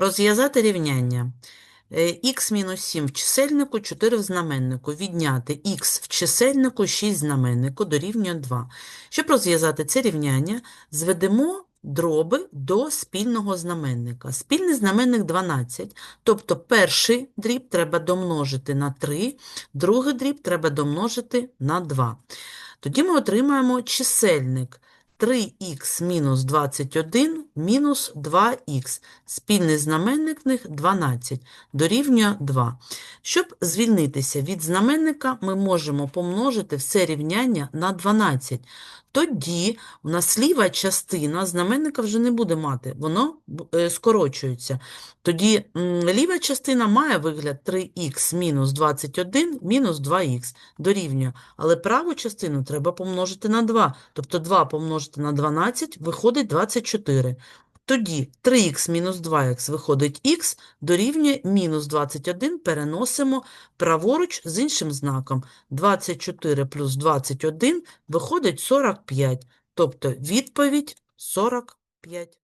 Розв'язати рівняння. х мінус 7 в чисельнику, 4 в знаменнику. Відняти х в чисельнику, 6 в знаменнику дорівнює 2. Щоб розв'язати це рівняння, зведемо дроби до спільного знаменника. Спільний знаменник 12, тобто перший дріб треба домножити на 3, другий дріб треба домножити на 2. Тоді ми отримаємо чисельник 3х мінус 21 мінус 2х. Спільний знаменник в них 12, дорівнює 2. Щоб звільнитися від знаменника, ми можемо помножити все рівняння на 12. Тоді у нас ліва частина знаменника вже не буде мати, воно е, скорочується. Тоді ліва частина має вигляд 3х мінус 21 мінус 2х дорівнює. Але праву частину треба помножити на 2. Тобто 2 помножити на 12 виходить 24. Тоді 3х мінус 2х виходить х, дорівнює мінус 21, переносимо праворуч з іншим знаком. 24 плюс 21 виходить 45. Тобто відповідь 45.